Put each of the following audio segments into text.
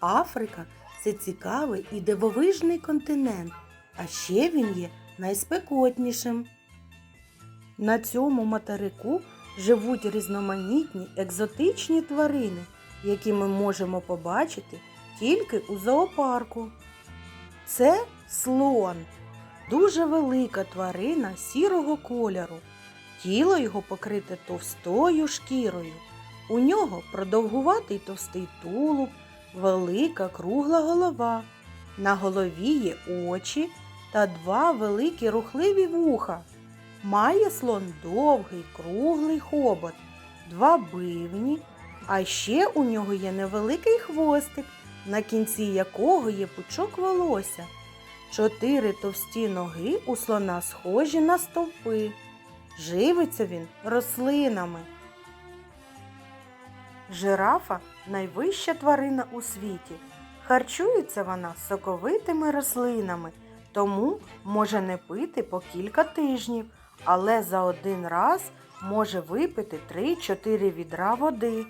Африка це цікавий і дивовижний континент, а ще він є найспекотнішим. На цьому материку живуть різноманітні екзотичні тварини, які ми можемо побачити тільки у зоопарку. Це слон, дуже велика тварина сірого кольору. Тіло його покрите товстою шкірою. У нього продовгуватий товстий тулуб, велика кругла голова. На голові є очі та два великі рухливі вуха. Має слон довгий круглий хобот, два бивні, а ще у нього є невеликий хвостик, на кінці якого є пучок волосся. Чотири товсті ноги у слона схожі на стовпи. Живиться він рослинами. Жирафа найвища тварина у світі. Харчується вона соковитими рослинами, тому може не пити по кілька тижнів, але за один раз може випити 3-4 відра води.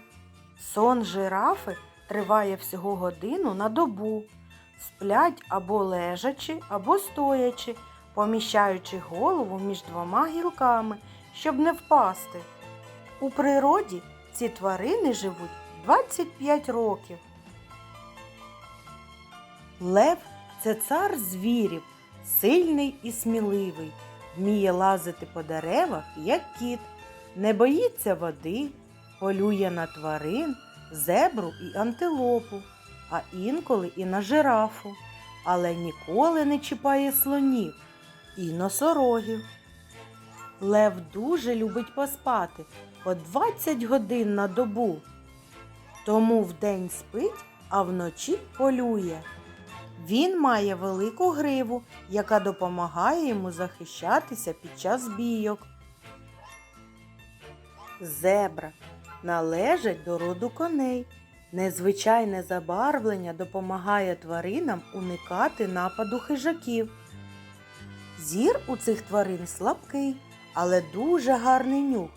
Сон жирафи триває всього годину на добу. Сплять або лежачи, або стоячи, поміщаючи голову між двома гілками, щоб не впасти. У природі ці тварини живуть 25 років. Лев це цар звірів, сильний і сміливий, вміє лазити по деревах, як кіт, не боїться води, полює на тварин, зебру і антилопу, а інколи і на жирафу, але ніколи не чіпає слонів і носорогів. Лев дуже любить поспати по 20 годин на добу. Тому вдень спить, а вночі полює. Він має велику гриву, яка допомагає йому захищатися під час бійок. Зебра належать до роду коней. Незвичайне забарвлення допомагає тваринам уникати нападу хижаків. Зір у цих тварин слабкий, але дуже гарний нюх,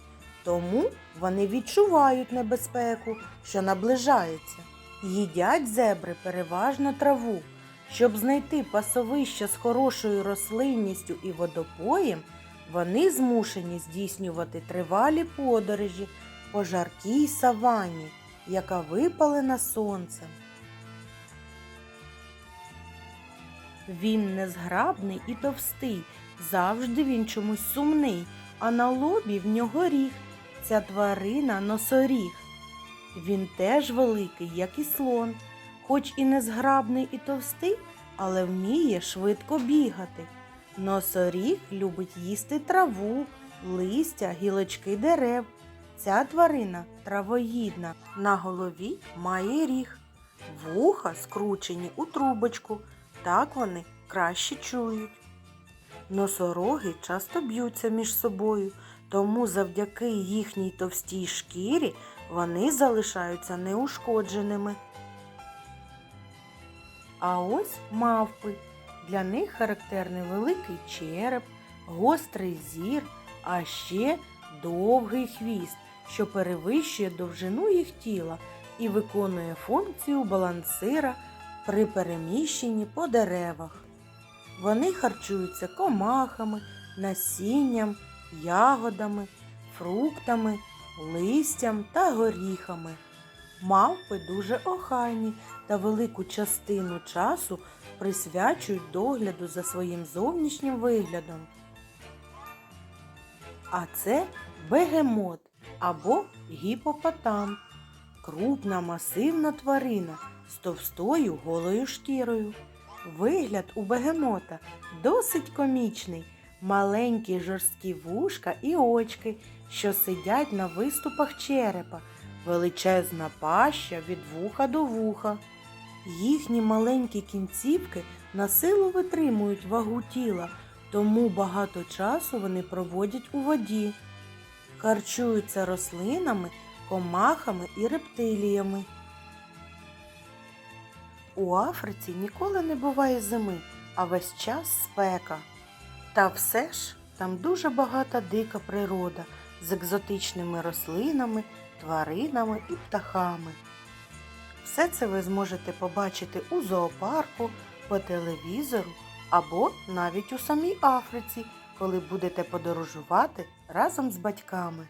тому вони відчувають небезпеку, що наближається. Їдять зебри переважно траву. Щоб знайти пасовище з хорошою рослинністю і водопоєм, вони змушені здійснювати тривалі подорожі по жаркій савані, яка випалена сонцем. Він незграбний і товстий, завжди він чомусь сумний, а на лобі в нього ріг. Ця тварина носоріг. Він теж великий, як і слон, хоч і незграбний і товстий, але вміє швидко бігати. Носоріг любить їсти траву, листя, гілочки дерев. Ця тварина травоїдна. На голові має ріг. Вуха скручені у трубочку, так вони краще чують. Носороги часто б'ються між собою, тому завдяки їхній товстій шкірі вони залишаються неушкодженими. А ось мавпи. Для них характерний великий череп, гострий зір, а ще довгий хвіст, що перевищує довжину їх тіла і виконує функцію балансира при переміщенні по деревах. Вони харчуються комахами, насінням, ягодами, фруктами, листям та горіхами. Мавпи дуже охайні та велику частину часу присвячують догляду за своїм зовнішнім виглядом. А це бегемот або гіпопотам. Крупна масивна тварина з товстою голою шкірою. Вигляд у бегемота досить комічний. Маленькі жорсткі вушка і очки, що сидять на виступах черепа, величезна паща від вуха до вуха. Їхні маленькі кінцівки на силу витримують вагу тіла, тому багато часу вони проводять у воді. Харчуються рослинами, комахами і рептиліями. У Африці ніколи не буває зими, а весь час спека. Та все ж там дуже багата дика природа з екзотичними рослинами, тваринами і птахами. Все це ви зможете побачити у зоопарку, по телевізору або навіть у самій Африці, коли будете подорожувати разом з батьками.